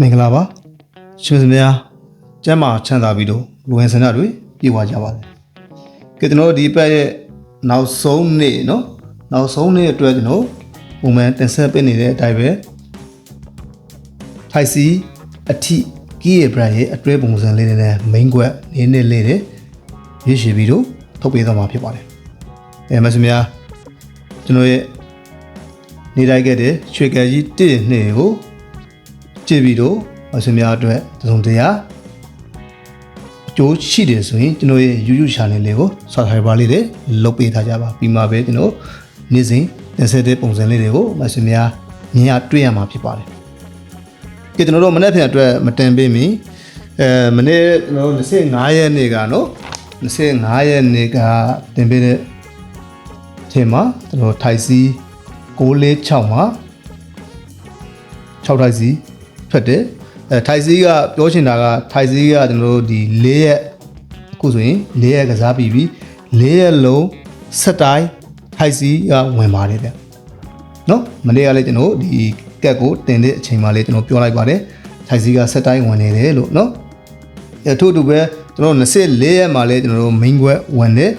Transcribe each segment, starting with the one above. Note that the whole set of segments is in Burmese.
မင်္ဂလာပါရှင်စမြာကျမ်းမာချမ်းသာပြီးတော့လူဝင်ဆန္ဒတွေပြေဝကြပါစေကဲကျွန်တော်တို့ဒီအပတ်ရဲ့နောက်ဆုံးနေ့เนาะနောက်ဆုံးနေ့အတွက်ကျွန်တော်ပုံမှန်တင်ဆက်ပေးနေတဲ့အတိုင်းပဲထိုက်စီအထိကီးရဲ့ brand ရဲ့အတွဲပုံစံလေးနဲ့ main ကွက်နေနေလေးတွေရရှိပြီးတော့ထုတ်ပေးသွားမှာဖြစ်ပါတယ်အဲမစမြာကျွန်တော်ရဲ့နေတိုင်းခဲ့တဲ့ရွှေကဲကြီးတည့်နှစ်ကို ကြည့်ပြီးတော့အစများအတွက်သုံးတရားအကျိုးရှိတယ်ဆိုရင်ကျွန်တော်ရဲ့ YouTube channel လေးကို subscribe လေးတွေလုပ်ပေးထားကြပါပြီးမှပဲကျွန်တော်နေ့စဉ်တင်ဆက်တဲ့ပုံစံလေးတွေကိုအစများမြင်ရတွေ့ရမှာဖြစ်ပါတယ်။ကဲကျွန်တော်တို့မနေ့ပြန်အတွက်မတင်ပေးမီအဲမနေ့ကျွန်တော်တို့25ရက်နေ့ကနော်25ရက်နေ့ကတင်ပေးတဲ့ထဲမှာကျွန်တော်ထိုက်စီ646မှာ6ထိုက်စီ ထွက်တယ်အဲထိုက်စီကပြောချင်တာကထိုက်စီကကျွန်တော်တို့ဒီ၄ရက်အခုဆိုရင်၄ရက်ကစားပြီးပြီ၄ရက်လုံးစက်တိုင်းထိုက်စီကဝင်ပါတယ်ဗျနော်မနေ့ကလည်းကျွန်တော်ဒီကက်ကိုတင်တဲ့အချိန်မှလေးကျွန်တော်ပြောလိုက်ပါတယ်ထိုက်စီကစက်တိုင်းဝင်နေတယ်လို့နော်အဲထို့တူပဲကျွန်တော်24ရက်မှာလည်းကျွန်တော်တို့ main ကွက်ဝင်တယ်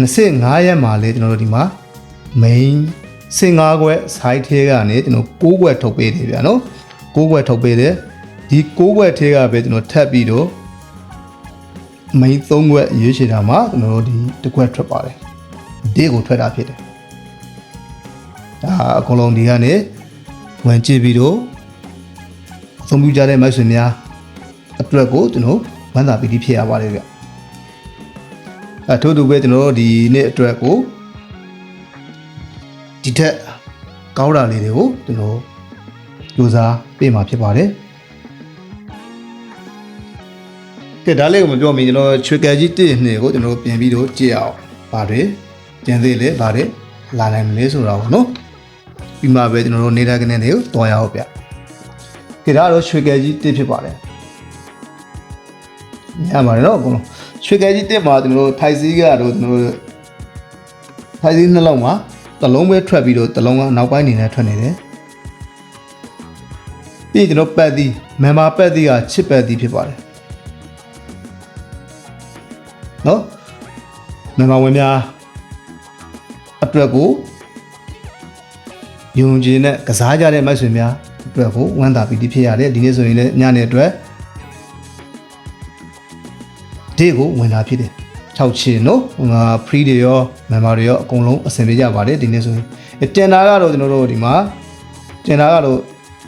25ရက်မှာလည်းကျွန်တော်တို့ဒီမှာ main စင်၅ခွက် site ထဲကနေကျွန်တော်6ခွက်ထုတ်ပေးတယ်ဗျာနော် 6ခွက်ထုတ်ပေးတယ်ဒီ6ခွက်ထဲကပဲကျွန်တော်ထပ်ပြီးတော့ main 3ခွက်ရွေးချယ်တာမှာကျွန်တော်တို့ဒီတစ်ခွက်ထွက်ပါတယ်ဒီကိုထွက်တာဖြစ်တယ်ဒါအကုန်လုံးဒီကနေဝင်ကြည့်ပြီးတော့အသုံးပြုကြတဲ့မိုက်ဆွေများအတွက်ကိုကျွန်တော်ဝမ်းသာပီတိဖြစ်ရပါတယ်ဗျအဲထို့တူပဲကျွန်တော်တို့ဒီနေ့အတွက်ကိုဒီထက်ကောင်းတာလေးတွေကိုကျွန်တော် စူးစမ်းပေးမှာဖြစ်ပါတယ်ကဲဒါလေးကိုမပြောမီကျွန်တော်ချွေကဲကြီးတည့်နှစ်ကိုကျွန်တော်ပြင်ပြီးတော့ကြည့်အောင်ပါတယ်ကျန်သေးလေပါတယ်လာနိုင်မလဲဆိုတာပေါ့နော်ပြီးမှပဲကျွန်တော်တို့နေတာကနေတွေကိုတွားရအောင်ဗျကဲဒါတော့ချွေကဲကြီးတည့်ဖြစ်ပါတယ်ညပါတယ်နော်အကုန်လုံးချွေကဲကြီးတည့်မှာကျွန်တော်တို့ထိုက်စီးကတော့ကျွန်တော်တို့ထိုက်စီးနှလုံးမှာတလုံးပဲထွက်ပြီးတော့တလုံးကနောက်ပိုင်းအနေနဲ့ထွက်နေတယ် ပြီးရင်ကျွန်တော်ပတ်သီးမန်မာပတ်သီးကချစ်ပတ်သီးဖြစ်ပါတယ်နော်မန်မာဝင်များအတွက်ကိုယုံကြည်နဲ့ကစားကြတဲ့မိုက်ဆွေများအတွက်ကိုဝမ်းသာပီတိဖြစ်ရတယ်ဒီနေ့ဆိုရင်လည်းညနေအတွက်ဒေကိုဝင်တာဖြစ်တယ်6ချင်နော်ဟိုမှာ free တွေရော member တွေရောအကုန်လုံးအဆင်ပြေကြပါတယ်ဒီနေ့ဆိုရင်တင်တာကတော့ကျွန်တော်တို့ဒီမှာတင်တာကတော့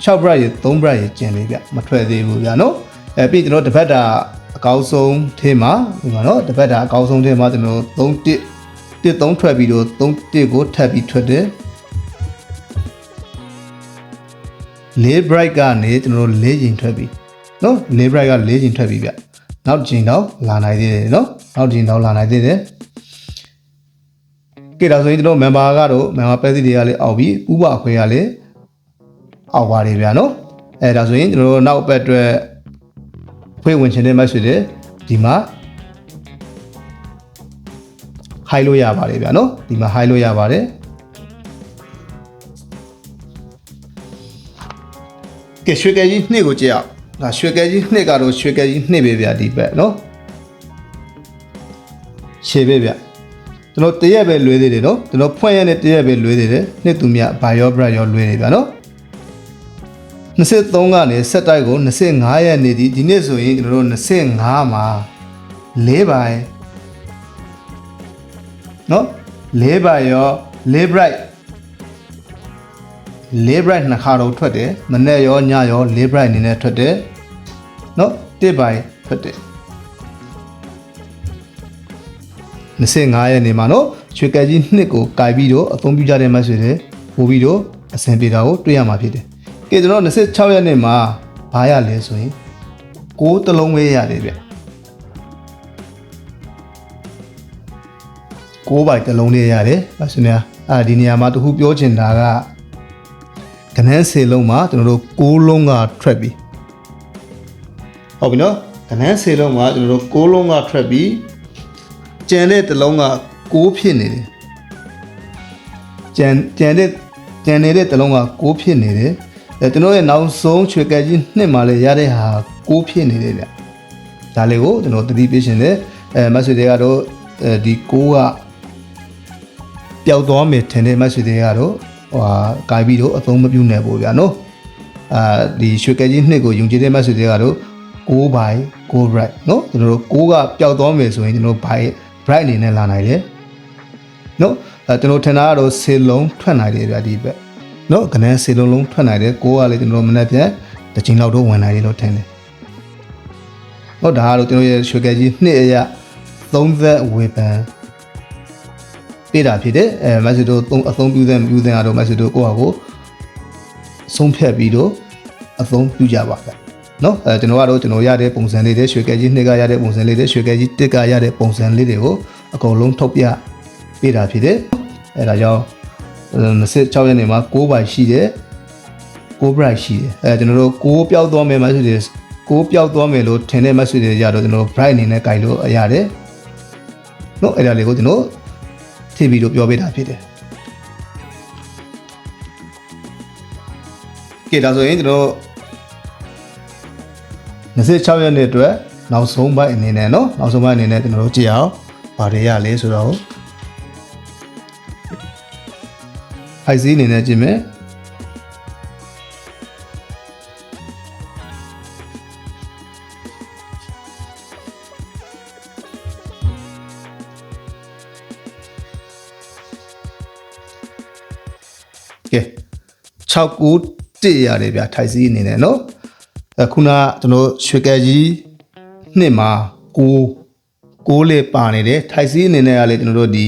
6 bright ရေ3 bright ရေကျင်လေးဗျမထွက်သေးဘူးဗျာနော်အဲပြီးကျွန်တော်တစ်ဖက်တာအကောင်းဆုံးထဲမှာဒီမှာနော်တစ်ဖက်တာအကောင်းဆုံးထဲမှာကျွန်တော်3 1 1 3ထွက်ပြီးတော့3 1ကိုထပ်ပြီးထွက်တယ်လေး bright ကနေကျွန်တော်တို့၄ချိန်ထွက်ပြီနော်၄ bright က၄ချိန်ထွက်ပြီဗျနောက်ချိန်တော့လာနိုင်သေးတယ်နော်နောက်ချိန်တော့လာနိုင်သေးတယ်ကဲဒါဆိုရင်ကျွန်တော် member ကတော့ member ပဲစီတွေကလည်းအောက်ပြီဥပအခွဲကလည်း အောက်ပါတယ်ဗျာနော်အဲဒါဆိုရင်ကျွန်တော်တို့နောက်ပတ်အတွက်ဖွင့်ဝင်ချင်တဲ့ match တွေဒီမှာ high လို့ရပါတယ်ဗျာနော်ဒီမှာ high လို့ရပါတယ်ကဲရွှေကဲကြီးနှစ်ကိုကြည့်အောင်ဒါရွှေကဲကြီးနှစ်ကတော့ရွှေကဲကြီးနှစ်ပဲဗျာဒီဘက်နော်ခြေပဲဗျကျွန်တော်တရက်ပဲလွေးသေးတယ်နော်ကျွန်တော်ဖွင့်ရတဲ့တရက်ပဲလွေးသေးတယ်နှစ်သူမြဘာရောဘရရောလွေးနေဗျာနော် 23ကနေဆက်တိုက်ကို25ရက်နေဒီဒီနေ့ဆိုရင်ကျွန်တော်တို့25မှာ၄ပိုင်းနော်၄ပိုင်းရော၄ bright ၄ bright နှစ်ခါတော့ထွက်တယ်မနေ့ရောညရော၄ bright အနေနဲ့ထွက်တယ်နော်တစ်ပိုင်းထွက်တယ်25ရက်နေမှာနော်ရွှေကက်ကြီးနှစ်ကိုကင်ပြီးတော့အသုံးပြုကြတဲ့မတ်ဆွေတွေပို့ပြီးတော့အဆင်ပြေတာကိုတွေ့ရမှာဖြစ်တယ် ကဲကျွန်တော်26ရက်နေ့မှာဘာရလဲဆိုရင်6တလုံးပဲရတယ်ဗျ6ပိုက်တလုံးလေးရတယ်မတ်ဆွေများအာဒီနေရာမှာတခုပြောချင်တာကကနန်းစေလုံးမှာကျွန်တော်တို့6လုံးကထွက်ပြီဟုတ်ပြီနော်ကနန်းစေလုံးမှာကျွန်တော်တို့6လုံးကထွက်ပြီကျန်တဲ့တစ်လုံးက6ဖြစ်နေတယ်ကျန်ကျန်တဲ့ကျန်နေတဲ့တစ်လုံးက6ဖြစ်နေတယ် အဲကျွန်တော်ရဲ့နောက်ဆုံးချွေကဲကြီးနှစ်မှာလေရတဲ့ဟာကိုးဖြစ်နေတယ်ဗျဒါလေးကိုကျွန်တော်သတိပေးရှင်တယ်အဲမတ်ဆွေတွေကတော့အဲဒီကိုးကပျောက်သွားမယ်ထင်တဲ့မတ်ဆွေတွေကတော့ဟိုဟာကာပြီးတော့အသုံးမပြုနိုင်ဘူးဗျာနော်အာဒီရွှေကဲကြီးနှစ်ကိုယုံကြည်တဲ့မတ်ဆွေတွေကတော့6 by 6 right နော်ကျွန်တော်တို့6ကပျောက်သွားမယ်ဆိုရင်ကျွန်တော် by bright အနေနဲ့လာနိုင်တယ်နော်အဲကျွန်တော်ထင်တာကတော့ဆေလုံးထွက်နိုင်တယ်ဗျာဒီဘက် နော်ကနန်းဆေလုံးလုံးထွက်နိုင်တယ်6ကလည်းကျွန်တော်မနေ့ပြန်တစ်ချိန်လောက်တော့ဝင်နိုင်တယ်လို့ထင်တယ်ဟုတ်ဒါကတော့ကျွန်တော်ရဲ့ရွှေကဲကြီးနှစ်အရာ30ဝေပန်ပေးတာဖြစ်တယ်အဲမက်ဆီဒိုအသုံးပြုတဲ့မပြုတဲ့ကတော့မက်ဆီဒိုကိုယ့်ဟာကိုဆုံးဖြတ်ပြီးတော့အသုံးပြုကြပါဗျနော်အဲကျွန်တော်ကတော့ကျွန်တော်ရတဲ့ပုံစံလေးတွေရွှေကဲကြီးနှစ်ကရတဲ့ပုံစံလေးတွေရွှေကဲကြီးတစ်ကရတဲ့ပုံစံလေးတွေကိုအကုန်လုံးထုတ်ပြပေးတာဖြစ်တယ်အဲဒါကြောင့် 26ရက်နေ့မှာ6ပိုင်ရှိတယ်6 bright ရှိတယ်အဲကျွန်တော်တို့6ပျောက်သွားမယ်မက်ဆီတွေ6ပျောက်သွားမယ်လို့ထင်တဲ့မက်ဆီတွေကြတော့ကျွန်တော် bright အနေနဲ့ကြိုင်လို့ရတယ်နော်အဲ့ဒါလေးကိုကျွန်တော်ထည့်ပြီးတော့ပြောပေးတာဖြစ်တယ်ကဲဒါဆိုရင်ကျွန်တော်26ရက်နေ့အတွက်နောက်ဆုံးပိုင်းအနေနဲ့เนาะနောက်ဆုံးပိုင်းအနေနဲ့ကျွန်တော်တို့ကြည့်အောင်ဗာတွေရလဲဆိုတော့ IC အနေနဲ့ကြည့်မယ်ကဲ6ကူတစ်ရတယ်ဗျာထိုက်စီအနေနဲ့เนาะအခုနကကျွန်တော်ရွှေကဲကြီးနှစ်မှာကိုကိုလေးပါနေတယ်ထိုက်စီအနေနဲ့ကလေကျွန်တော်တို့ဒီ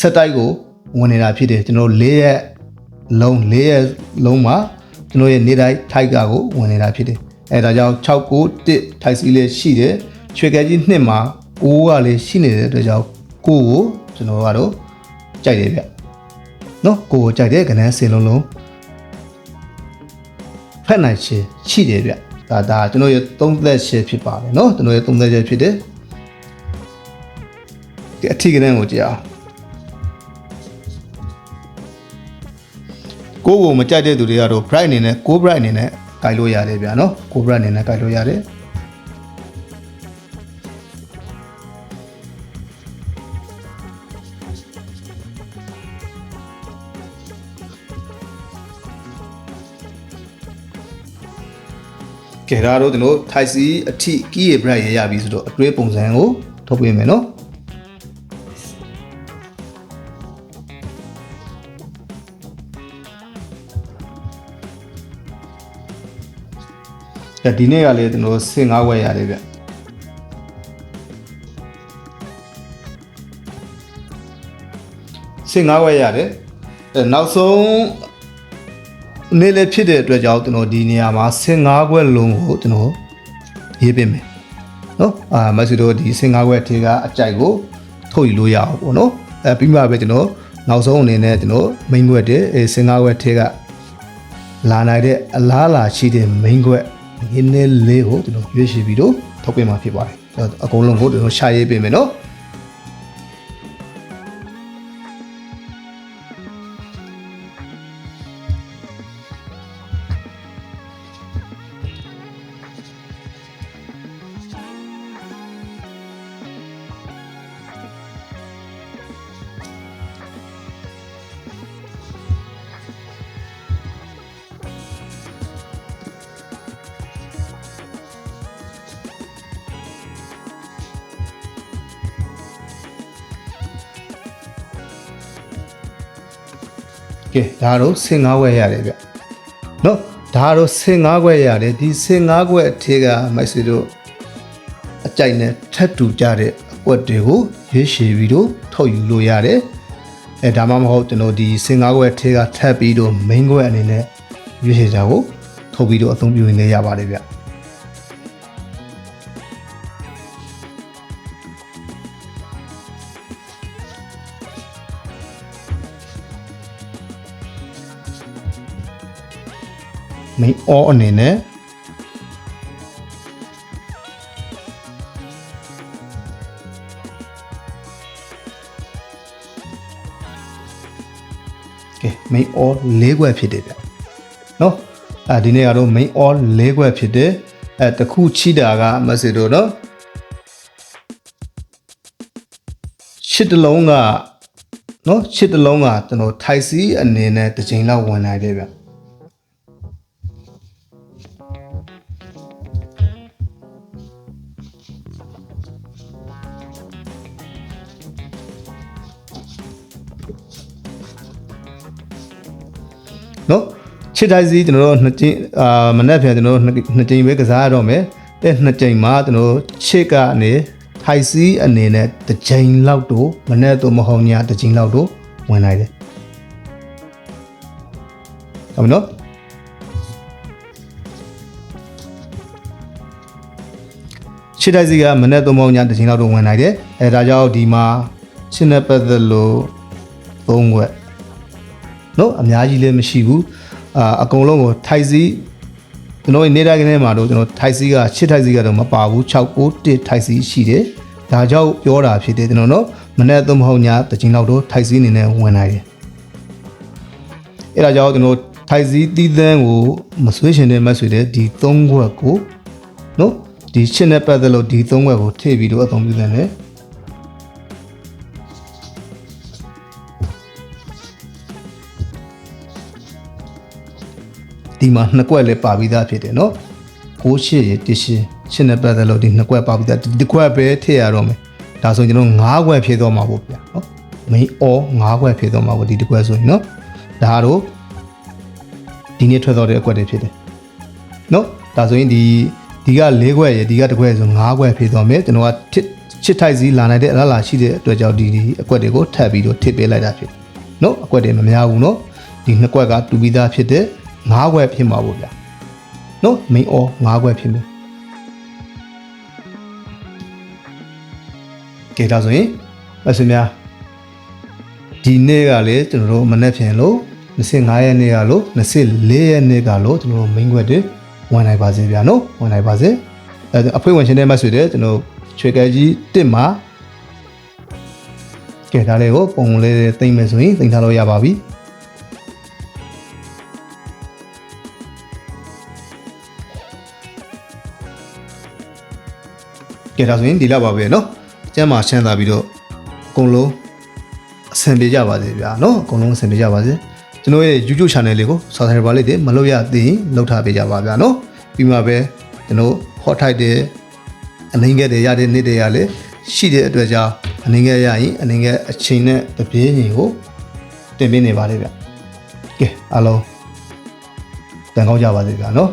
ဆက်တိုက်ကို ဝင်နေတာဖြစ်တယ်ကျွန်တော်တို့၄ရက်လုံး၄ရက်လုံးမှာကျွန်တော်ရဲ့နေတိုင်းထိုက်ကကိုဝင်နေတာဖြစ်တယ်အဲဒါကြောင့်6 9 1ထိုက်စီလေးရှိတယ်ချွေကဲကြီးနှစ်မှာ9ကလေးရှိနေတဲ့အတွက်ကြောင့်ကိုကိုကျွန်တော်ကတော့ကြိုက်တယ်ဗျနော်ကိုကိုကြိုက်တဲ့ကဏ္ဍစင်လုံးလုံးဖက်နိုင်ရှင်ရှိတယ်ဗျဒါဒါကျွန်တော်ရဲ့30ရက်ဖြစ်ပါတယ်နော်ကျွန်တော်ရဲ့30ရက်ဖြစ်တယ်ဒီအထီးကဏ္ဍကိုကြည့်အောင် ကိုယ့်ကိုမကြိုက်တဲ့သူတွေကတော့ bright အနေနဲ့ကို bright အနေနဲ့ကြိုက်လို့ရတယ်ဗျာနော်ကို bright အနေနဲ့ကြိုက်လို့ရတယ်ကဲဒါတော့ကျွန်တော် Type C အထိ key ရဲ့ bright ရရပြီဆိုတော့အတွဲပုံစံကိုထုတ်ပေးမယ်နော် ကဒီနေ့ကလည်းကျွန်တော်ဆင်၅ဝက်ရတယ်ဗျဆင်၅ဝက်ရတယ်အဲနောက်ဆုံးနေ့လည်းဖြစ်တဲ့အတွက်ကြောင့်ကျွန်တော်ဒီနေရာမှာဆင်၅ဝက်လုံးကိုကျွန်တော်ရေးပေးမယ်နော်အာမဆီတို့ဒီဆင်၅ဝက်ထေကအကြိုက်ကိုထုတ်ယူလို့ရအောင်ပေါ့နော်အဲပြီးမှပဲကျွန်တော်နောက်ဆုံးအနေနဲ့ကျွန်တော် main ွက်တဲ့ဆင်၅ဝက်ထေကလာနိုင်တဲ့အလားအလာရှိတဲ့ main ွက် ရင်းနေလေးကိုကျွန်တော်ရွေးရှိပြီးတော့ထုတ်ပေးမှာဖြစ်ပါတယ်အကုန်လုံးကိုကျွန်တော်ရှာရေးပေးမယ်နော် ဒါတော့15ခွက်ရတယ်ဗျနော်ဒါတော့15ခွက်ရတယ်ဒီ15ခွက်အထက်ကမိုက်စီတို့အကြိုက်နဲ့ထပ်တူကြတဲ့အကွက်တွေကိုရွေးရှည်ပြီးတော့ထုတ်ယူလို့ရတယ်အဲဒါမှမဟုတ်ကျွန်တော်ဒီ15ခွက်အထက်ကထပ်ပြီးတော့ main ခွက်အနေနဲ့ရွေးရှည်ကြကိုထုတ်ပြီးတော့အသုံးပြုနေရပါတယ်ဗျ main all အနေနဲ့ကဲ main all ၄ခွက်ဖြစ်တယ်ဗျနော်အဲဒီနေ့ကတော့ main all ၄ခွက်ဖြစ်တယ်အဲတခုချိတာကမစစ်တို့နော်ချစ်တလုံးကနော်ချစ်တလုံးကကျွန်တော်ထိုက်စီအနေနဲ့တစ်ချိန်လောက်ဝင်လိုက်တယ်ဗျ နော်ချစ်တိုင်းစီကျွန်တော်တို့နှစ်ကြိမ်အာမနေ့ပြန်ကျွန်တော်တို့နှစ်နှစ်ကြိမ်ပဲကစားရတော့မယ်တဲ့နှစ်ကြိမ်မှာကျွန်တော်တို့ချစ်ကနေထိုက်စီအနေနဲ့တစ်ကြိမ်လောက်တော့မနေ့တော့မဟုတ်ညတစ်ကြိမ်လောက်တော့ဝင်နိုင်တယ်ဟုတ်ပြီနော်ချစ်တိုင်းစီကမနေ့တော့မဟုတ်ညတစ်ကြိမ်လောက်တော့ဝင်နိုင်တယ်အဲဒါကြောင့်ဒီမှာချစ်နဲ့ပတ်သက်လို့သုံးခွက် နော်အများကြီးလည်းမရှိဘူးအာအကုန်လုံးကိုထိုက်စီကျွန်တော်နေတိုင်းကနေမှာတော့ကျွန်တော်ထိုက်စီက6ထိုက်စီကတော့မပါဘူး6 9 1ထိုက်စီရှိတယ်ဒါကြောင့်ပြောတာဖြစ်တယ်ကျွန်တော်နော်မနေ့သုံးမဟုတ်ညတချင်းလောက်တော့ထိုက်စီအနေနဲ့ဝင်နိုင်တယ်အဲ့ဒါကြောင့်ကျွန်တော်ထိုက်စီတီးသန်းကိုမဆွေးရှင်တဲ့မဆွေတဲ့ဒီ3ခွက်ကိုနော်ဒီရှင်းနဲ့ပတ်သက်လို့ဒီ3ခွက်ကိုထည့်ပြီးတော့အသုံးပြုတယ် ဒီမှာနှစ်ကွက်လည်းပါပြီးသားဖြစ်တယ်နော်ကိုရှစ်ရတရှင်းရှင်းတဲ့ပတ်သက်လို့ဒီနှစ်ကွက်ပါပြီးသားဒီကွက်ပဲထည့်ရတော့မယ်ဒါဆိုရင်ကျွန်တော်၅ကွက်ဖြည့်တော့မှာပေါ့ဗျာနော် main all ၅ကွက်ဖြည့်တော့မှာပေါ့ဒီတစ်ကွက်ဆိုရင်နော်ဒါတော့ဒီနေ့ထွက်တော့တဲ့အကွက်တွေဖြစ်တယ်နော်ဒါဆိုရင်ဒီဒီက၄ကွက်ရဒီကတစ်ကွက်ဆို၅ကွက်ဖြည့်တော့မယ်ကျွန်တော်ကထစ်ချစ်ထိုက်စီလာနိုင်တဲ့အလားလာရှိတဲ့အတွက်ကြောင့်ဒီဒီအကွက်တွေကိုထပ်ပြီးတော့ထစ်ပေးလိုက်တာဖြစ်တယ်နော်အကွက်တွေမများဘူးနော်ဒီနှစ်ကွက်ကတူပြီးသားဖြစ်တဲ့ ၅ကွက်ဖြစ်မှာပေါ့ဗျာနော် main all ၅ကွက်ဖြစ်မယ်ကဲဒါဆိုရင်အစများဒီနေ့ကလေကျွန်တော်တို့မနေ့ဖြန်လို့25ရက်နေ့ကလို့24ရက်နေ့ကလို့ကျွန်တော်တို့ main ကွက်တွေဝင်နိုင်ပါစေဗျာနော်ဝင်နိုင်ပါစေအဲအဖွင့်ဝင်ရှင်တဲ့မတ်ဆွေတဲ့ကျွန်တော်ချွေကဲကြီးတစ်မှာကဲဒါလေးကိုပုံလေးသိမ့်မယ်ဆိုရင်သိမ့်ထားလို့ရပါပြီ ကဲဒါဆိုရင်ဒီလောက်ပါပဲเนาะကျမ်းမာချမ်းသာပြီးတော့အကုန်လုံးအဆင်ပြေကြပါစေဗျာเนาะအကုန်လုံးအဆင်ပြေကြပါစေကျွန်တော်ရဲ့ YouTube channel လေးကို subscribe လေးတွေမလုပ်ရသေးရင်လုပ်ထားပေးကြပါဗျာเนาะပြီးမှပဲကျွန်တော် hot ထိုက်တဲ့အနှင်းငယ်တွေရတဲ့နေ့တွေကလည်းရှိတဲ့အတွက်ကြောင့်အနှင်းငယ်ရရင်အနှင်းငယ်အချိန်နဲ့တပြေးရင်ကိုတင်ပေးနေပါလေဗျကဲအားလုံးတန်ကောင်းကြပါစေဗျာเนาะ